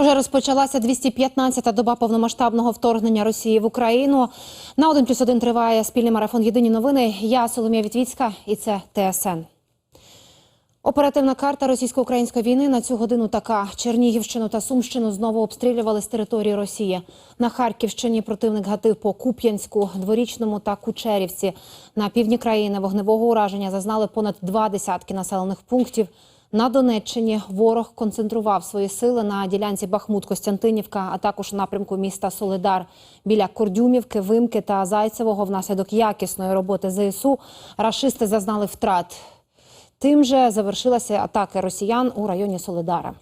Уже розпочалася 215-та доба повномасштабного вторгнення Росії в Україну. На 1 плюс 1 триває спільний марафон Єдині новини. Я Соломія Вітвіцька і це ТСН. Оперативна карта російсько-української війни на цю годину така: Чернігівщину та Сумщину знову обстрілювали з території Росії. На Харківщині противник гатив по Куп'янську, Дворічному та Кучерівці. На півдні країни вогневого ураження зазнали понад два десятки населених пунктів. На Донеччині ворог концентрував свої сили на ділянці Бахмут-Костянтинівка, а також напрямку міста Солидар. Біля Кордюмівки, Вимки та Зайцевого внаслідок якісної роботи ЗСУ рашисти зазнали втрат. Тим же завершилася атака росіян у районі Солидара.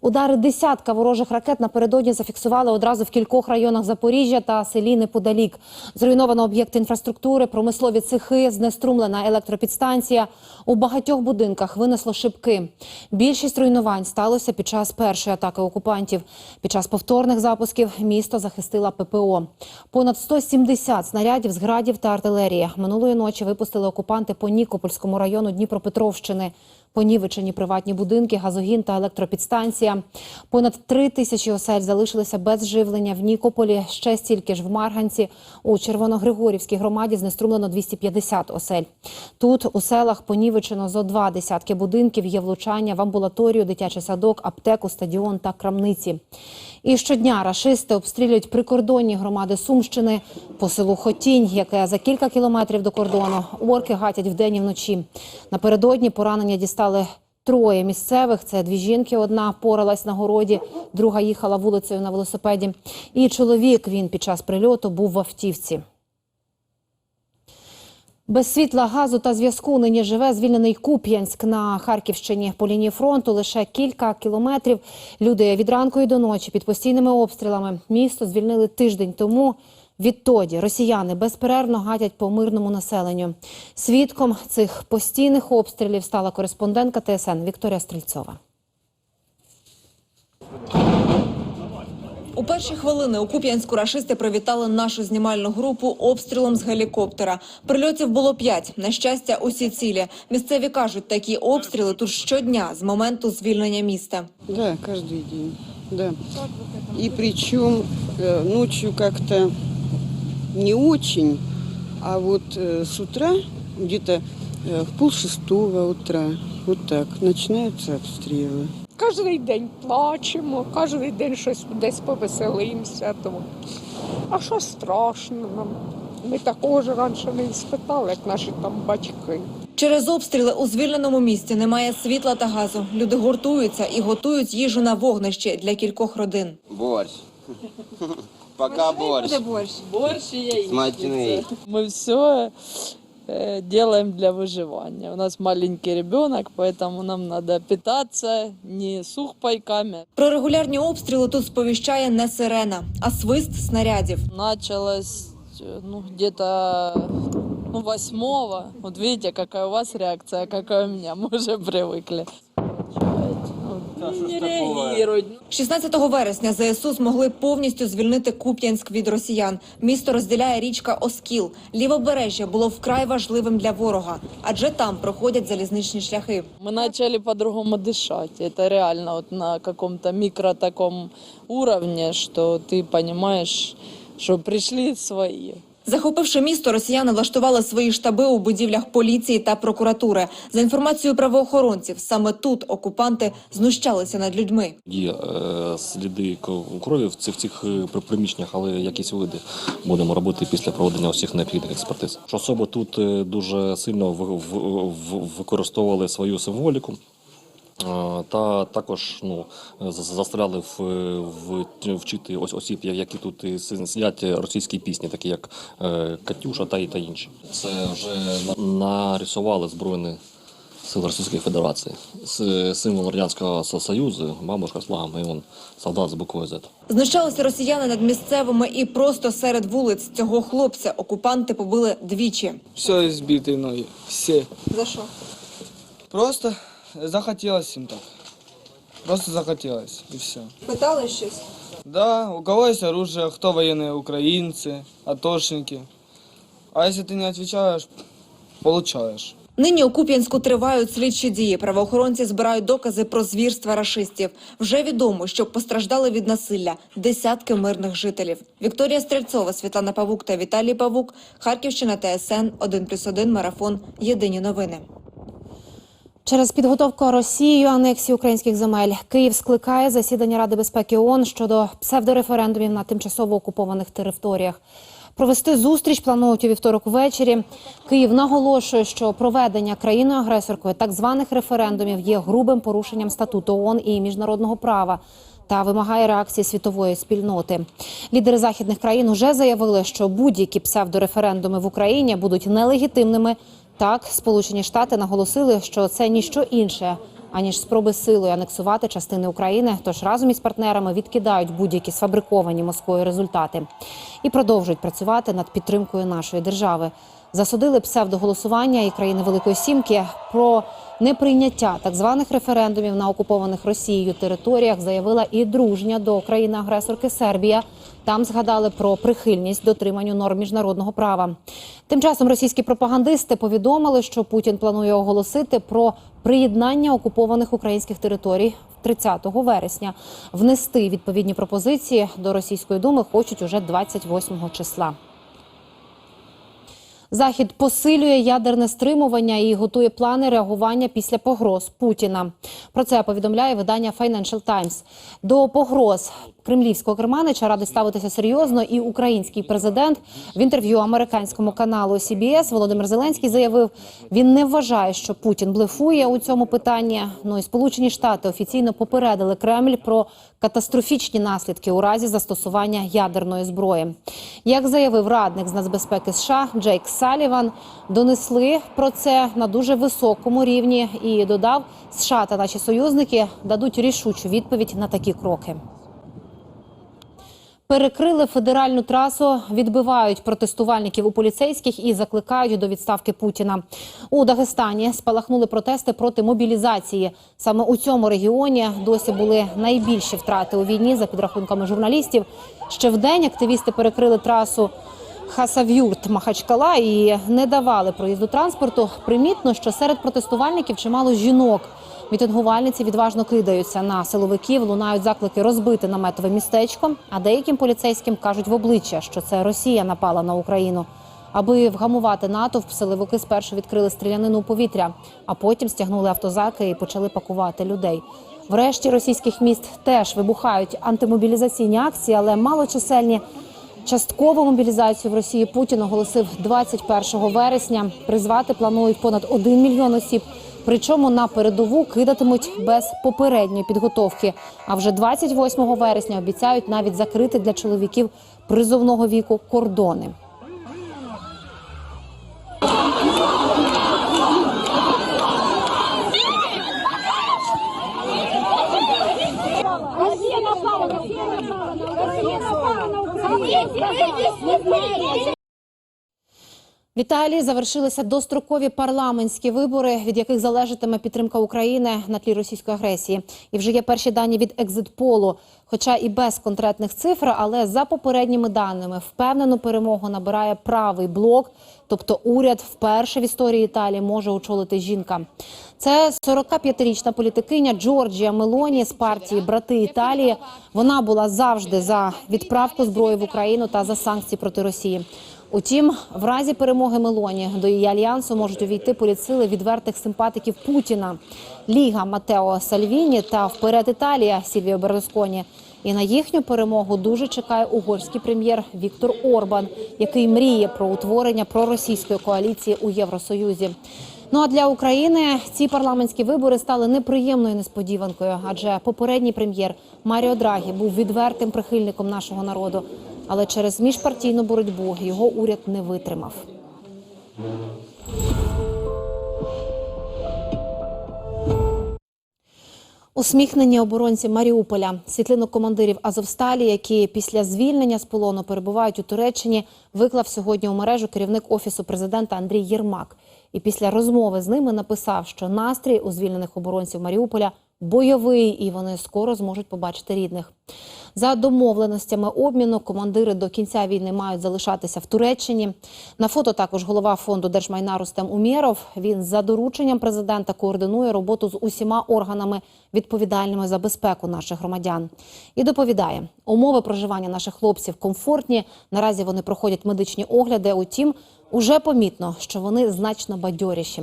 Удари десятка ворожих ракет напередодні зафіксували одразу в кількох районах Запоріжжя та селі неподалік. Зруйновано об'єкти інфраструктури, промислові цехи, знеструмлена електропідстанція. У багатьох будинках винесло шибки. Більшість руйнувань сталося під час першої атаки окупантів. Під час повторних запусків місто захистила ППО. Понад 170 снарядів з градів та артилерії минулої ночі випустили окупанти по Нікопольському району Дніпропетровщини. Понівечені приватні будинки, газогін та електропідстанція. Понад три тисячі осель залишилися без живлення в Нікополі. Ще стільки ж в Марганці. У Червоногригорівській громаді знеструмлено 250 осель. Тут у селах понівечено зо два десятки будинків. Є влучання в амбулаторію, дитячий садок, аптеку, стадіон та крамниці. І щодня рашисти обстрілюють прикордонні громади Сумщини по селу Хотінь, яке за кілька кілометрів до кордону. Орки гатять вдень і вночі. Напередодні поранення дістали троє місцевих. Це дві жінки. Одна поралась на городі, друга їхала вулицею на велосипеді. І чоловік він під час прильоту був в автівці. Без світла, газу та зв'язку нині живе звільнений Куп'янськ на Харківщині. По лінії фронту лише кілька кілометрів. Люди від ранку і до ночі під постійними обстрілами. Місто звільнили тиждень тому. Відтоді росіяни безперервно гатять по мирному населенню. Свідком цих постійних обстрілів стала кореспондентка ТСН Вікторія Стрільцова. У перші хвилини у Куп'янську рашисти привітали нашу знімальну групу обстрілом з гелікоптера. Прильотів було п'ять. На щастя, усі цілі. Місцеві кажуть, такі обстріли тут щодня з моменту звільнення міста. Да, каждый день. Да. И причем э, ночью как-то не очень, а вот э, с утра, где-то э, в полшестого утра, вот так, начинаются обстрелы. Кожний день плачемо, кожен день щось десь повеселимося. Тому. А що страшно нам? Ми такого ж раніше не спитали, як наші там батьки. Через обстріли у звільненому місті немає світла та газу. Люди гуртуються і готують їжу на вогнищі для кількох родин. Борщ. Пока борщ. Борщ и яичница. Смачный. Мы все делаем для выживания. У нас маленький ребенок, поэтому нам надо питаться не сухпайками. Про регулярні обстріли тут сповіщає не сирена, а свист снарядів. Началось э, ну, где-то ну, восьмого. Вот видите, какая у вас реакция, а какая у меня. Мы уже привыкли. Ну, Не реагируют. 16 вересня ЗСУ змогли повністю звільнити Куп'янськ від росіян. Місто розділяє річка Оскіл. Лівобережжя було вкрай важливим для ворога, адже там проходять залізничні шляхи. Мы начали по-другому дышать. Это реально вот на каком-то микро таком уровне, что ты понимаешь, что пришли свои. Захопивши місто, росіяни влаштували свої штаби у будівлях поліції та прокуратури. За інформацією правоохоронців, саме тут окупанти знущалися над людьми. Є е, сліди крові в цих цих е, при- приміщеннях, але якісь види будемо робити після проведення усіх необхідних експертиз. Особи тут е, дуже сильно в- використовували свою символіку. Та також ну з- заставляли в, в, вчити ось осіб, які тут сидять російські пісні, такі як е, Катюша та і та інші. Це вже на- нарисували збройні сили Російської Федерації. С- Символ Радянського Союзу, бабушка з флагом, і он солдат з буквою Z. Знущалися росіяни над місцевими і просто серед вулиць цього хлопця окупанти побили двічі. Все избитые ноги, все. За що? Просто захотелось им так. Просто захотелось, и все. Питали щось? Да, у кого есть оружие, кто военные, украинцы, атошники. А если ты не отвечаешь, получаешь. Нині у Куп'янську тривають слідчі дії. Правоохоронці збирають докази про звірства рашистів. Вже відомо, що постраждали від насилля десятки мирних жителів. Вікторія Стрельцова, Світлана Павук та Віталій Павук. Харківщина ТСН 1+,1 Марафон. Єдині новини. Через підготовку Росією анексії українських земель Київ скликає засідання Ради безпеки ООН щодо псевдореферендумів на тимчасово окупованих територіях. Провести зустріч планують у вівторок ввечері. Київ наголошує, що проведення країною-агресоркою так званих референдумів є грубим порушенням статуту ООН і міжнародного права. Та вимагає реакції світової спільноти. Лідери західних країн вже заявили, що будь-які псевдореферендуми в Україні будуть нелегітимними так, Сполучені Штати наголосили, що це ніщо інше аніж спроби силою анексувати частини України. Тож разом із партнерами відкидають будь-які сфабриковані Москвою результати і продовжують працювати над підтримкою нашої держави. Засудили псевдоголосування і країни Великої Сімки про неприйняття так званих референдумів на окупованих Росією територіях. Заявила і дружня до країни-агресорки Сербія. Там згадали про прихильність дотриманню норм міжнародного права. Тим часом російські пропагандисти повідомили, що Путін планує оголосити про приєднання окупованих українських територій 30 вересня. Внести відповідні пропозиції до російської думи хочуть уже 28 числа. Захід посилює ядерне стримування і готує плани реагування після погроз Путіна. Про це повідомляє видання Financial Times. До погроз кремлівського керманича радить ставитися серйозно. І український президент в інтерв'ю американському каналу CBS Володимир Зеленський заявив, він не вважає, що Путін блефує у цьому питанні. Ну і Сполучені Штати офіційно попередили Кремль про катастрофічні наслідки у разі застосування ядерної зброї. Як заявив радник з нацбезпеки США Джейк Саліван, донесли про це на дуже високому рівні і додав, США та наші союзники дадуть рішучу відповідь на такі кроки. Перекрили федеральну трасу, відбивають протестувальників у поліцейських і закликають до відставки Путіна. У Дагестані спалахнули протести проти мобілізації. Саме у цьому регіоні досі були найбільші втрати у війні за підрахунками журналістів. Ще вдень активісти перекрили трасу Хасавюрт Махачкала і не давали проїзду транспорту. Примітно, що серед протестувальників чимало жінок. Мітингувальниці відважно кидаються на силовиків, лунають заклики розбити наметове містечко. А деяким поліцейським кажуть в обличчя, що це Росія напала на Україну. Аби вгамувати натовп, силовики спершу відкрили стрілянину у повітря, а потім стягнули автозаки і почали пакувати людей. Врешті російських міст теж вибухають антимобілізаційні акції, але малочисельні. Часткову мобілізацію в Росії Путін оголосив 21 вересня. Призвати планують понад 1 мільйон осіб. Причому на передову кидатимуть без попередньої підготовки. А вже 28 вересня обіцяють навіть закрити для чоловіків призовного віку кордони. Россия напала, Россия напала, Россия напала на Украину. В Італії завершилися дострокові парламентські вибори, від яких залежатиме підтримка України на тлі російської агресії. І вже є перші дані від екзитполу, хоча і без конкретних цифр, але за попередніми даними впевнену перемогу набирає правий блок, тобто уряд вперше в історії Італії може очолити жінка. Це 45-річна політикиня Джорджія Мелоні з партії Брати Італії. Вона була завжди за відправку зброї в Україну та за санкції проти Росії. Утім, в разі перемоги Мелоні до її альянсу можуть увійти політсили відвертих симпатиків Путіна, Ліга Матео Сальвіні та вперед Італія Сільвіо Берлусконі. І на їхню перемогу дуже чекає угорський прем'єр Віктор Орбан, який мріє про утворення проросійської коаліції у Євросоюзі. Ну а для України ці парламентські вибори стали неприємною несподіванкою, адже попередній прем'єр Маріо Драгі був відвертим прихильником нашого народу. Але через міжпартійну боротьбу його уряд не витримав. Усміхнені оборонці Маріуполя, світлину командирів Азовсталі, які після звільнення з полону перебувають у Туреччині, виклав сьогодні у мережу керівник офісу президента Андрій Єрмак. І після розмови з ними написав, що настрій у звільнених оборонців Маріуполя бойовий, і вони скоро зможуть побачити рідних. За домовленостями обміну командири до кінця війни мають залишатися в Туреччині. На фото також голова фонду держмайна Рустем Умєров. Він за дорученням президента координує роботу з усіма органами, відповідальними за безпеку наших громадян. І доповідає, умови проживання наших хлопців комфортні. Наразі вони проходять медичні огляди. Утім, уже помітно, що вони значно бадьоріші.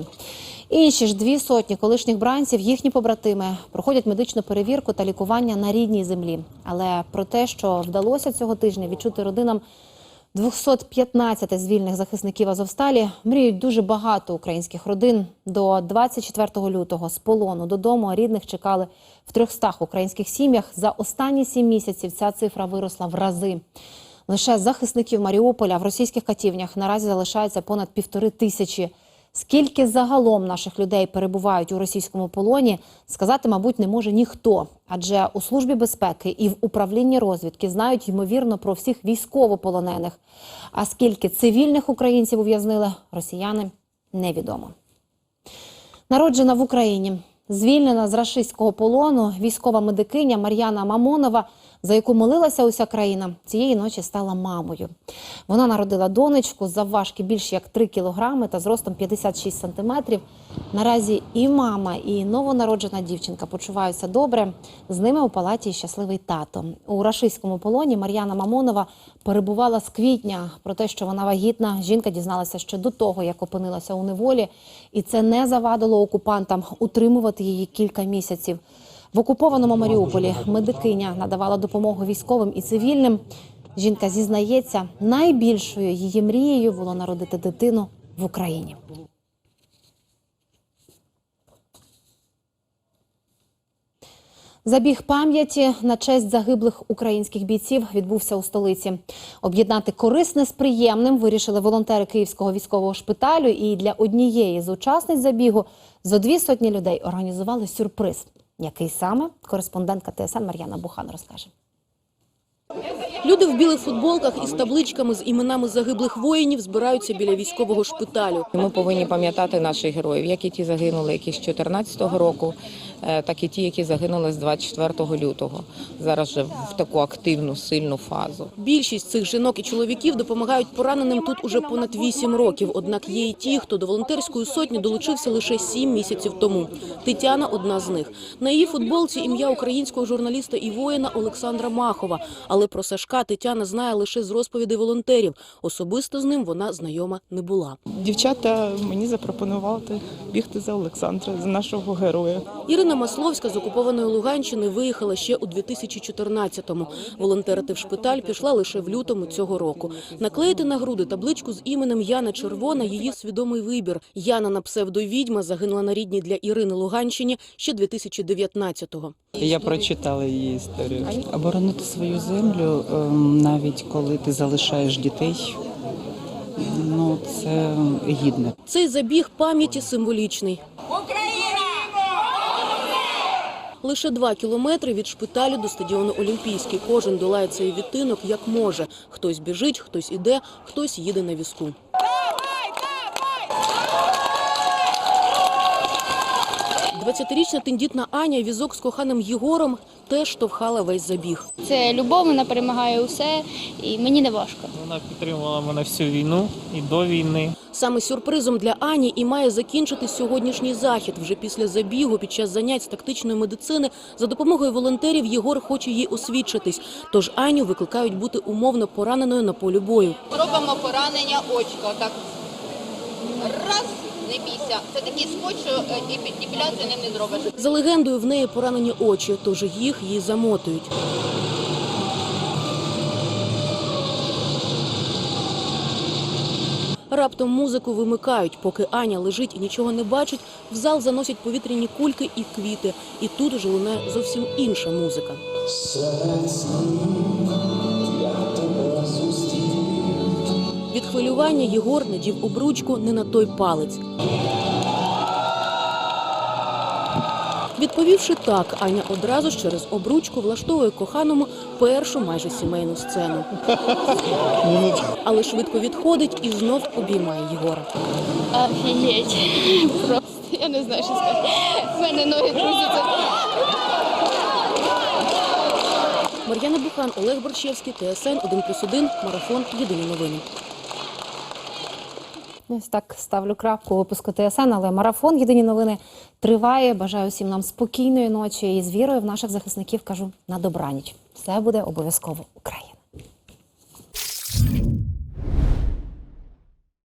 Інші ж дві сотні колишніх бранців, їхні побратими, проходять медичну перевірку та лікування на рідній землі. Але про те, що вдалося цього тижня відчути родинам 215 звільних захисників Азовсталі, мріють дуже багато українських родин. До 24 лютого з полону додому рідних чекали в 300 українських сім'ях. За останні сім місяців ця цифра виросла в рази. Лише захисників Маріуполя в російських катівнях наразі залишається понад півтори тисячі. Скільки загалом наших людей перебувають у російському полоні, сказати, мабуть, не може ніхто. Адже у службі безпеки і в управлінні розвідки знають ймовірно про всіх військовополонених. А скільки цивільних українців ув'язнили, росіяни невідомо. Народжена в Україні, звільнена з рашистського полону, військова медикиня Мар'яна Мамонова, за яку молилася уся країна, цієї ночі стала мамою. Вона народила донечку завважки більш як 3 кілограми та зростом 56 сантиметрів. Наразі і мама, і новонароджена дівчинка почуваються добре. З ними у палаті щасливий тато. У рашистському полоні Мар'яна Мамонова перебувала з квітня. Про те, що вона вагітна, жінка дізналася ще до того, як опинилася у неволі, і це не завадило окупантам утримувати її кілька місяців. В окупованому Маріуполі медикиня надавала допомогу військовим і цивільним. Жінка зізнається, найбільшою її мрією було народити дитину в Україні. Забіг пам'яті на честь загиблих українських бійців відбувся у столиці. Об'єднати корисне з приємним вирішили волонтери Київського військового шпиталю. І для однієї з учасниць забігу зо дві сотні людей організували сюрприз. Який саме кореспондентка ТСН Мар'яна Бухан розкаже. Люди в білих футболках із табличками з іменами загиблих воїнів збираються біля військового шпиталю. Ми повинні пам'ятати наших героїв, як і ті загинули, які з 2014 року, так і ті, які загинули з 24 лютого. Зараз вже в таку активну, сильну фазу. Більшість цих жінок і чоловіків допомагають пораненим тут уже понад 8 років. Однак є і ті, хто до волонтерської сотні долучився лише 7 місяців тому. Тетяна одна з них. На її футболці ім'я українського журналіста і воїна Олександра Махова. Але про Сашка Тетяна знає лише з розповідей волонтерів. Особисто з ним вона знайома не була. Дівчата мені запропонували бігти за Олександра, за нашого героя. Ірина Масловська з окупованої Луганщини виїхала ще у 2014-му. Волонтерити в шпиталь пішла лише в лютому цього року. Наклеїти на груди табличку з іменем Яна Червона – її свідомий вибір. Яна на псевдовідьма загинула на рідній для Ірини Луганщині ще 2019-го. Я прочитала її історію. Оборонити свою землю, ем, навіть коли ти залишаєш дітей, ну це гідне. Цей забіг пам'яті символічний. Лише два кілометри від шпиталю до стадіону Олімпійський. Кожен долає цей відтинок як може. Хтось біжить, хтось іде, хтось їде на візку. Двадцятирічна тендітна Аня візок з коханим Єгором теж штовхала весь забіг. Це любов, вона перемагає усе, і мені не важко. Вона підтримувала мене всю війну і до війни. Саме сюрпризом для Ані і має закінчити сьогоднішній захід. Вже після забігу, під час занять з тактичної медицини, за допомогою волонтерів Єгор хоче їй освідчитись. Тож Аню викликають бути умовно пораненою на полі бою. Робимо поранення очка. Так. Раз, не бійся. Це такий скотч, що е, і депіляцію ним не зробиш. За легендою, в неї поранені очі, тож їх їй замотують. Раптом музику вимикають. Поки Аня лежить і нічого не бачить, в зал заносять повітряні кульки і квіти. І тут уже лунає зовсім інша музика. Від хвилювання Єгор надів обручку не на той палець. Відповівши так, Аня одразу ж через обручку влаштовує коханому першу майже сімейну сцену. Але швидко відходить і знов обіймає Єгора. Офігеть. Просто я не знаю, що сказати. В мене ноги трусяться. Мар'яна Бухан, Олег Борщевський, ТСН 1+,1, Марафон. Єдині новини. Ось так ставлю крапку випуску ТСН, але марафон єдині новини триває. Бажаю всім нам спокійної ночі і з вірою в наших захисників кажу на добраніч. Все буде обов'язково Україна.